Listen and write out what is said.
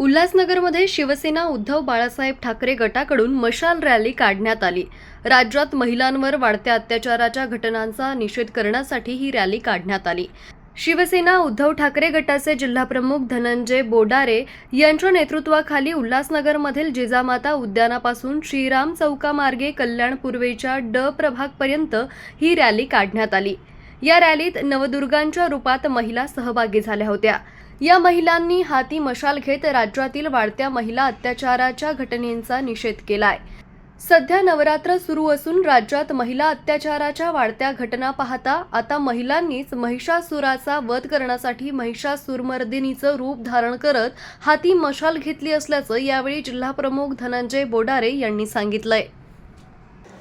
उल्हासनगरमध्ये शिवसेना उद्धव बाळासाहेब ठाकरे गटाकडून मशाल रॅली काढण्यात आली. राज्यात महिलांवर वाढत्या अत्याचाराच्या घटनांचा निषेध करण्यासाठी ही रॅली काढण्यात आली. शिवसेना उद्धव ठाकरे गटाचे जिल्हाप्रमुख धनंजय बोडारे यांच्या नेतृत्वाखाली उल्हासनगरमधील जिजामाता उद्यानापासून श्रीराम चौकामार्गे कल्याण पूर्वेच्या ड प्रभागपर्यंत ही रॅली काढण्यात आली. या रॅलीत नवदुर्गांच्या रूपात महिला सहभागी झाल्या होत्या. या महिलांनी हाती मशाल घेत राज्यातील वाढत्या महिला अत्याचाराच्या घटनेचा निषेध केलाय. सध्या नवरात्र सुरू असून राज्यात महिला अत्याचाराच्या वाढत्या घटना पाहता आता महिलांनीच महिषासुराचा वध करण्यासाठी महिषासुरमर्दिनीचं रूप धारण करत हाती मशाल घेतली असल्याचं यावेळी जिल्हाप्रमुख धनंजय बोडारे यांनी सांगितलंय.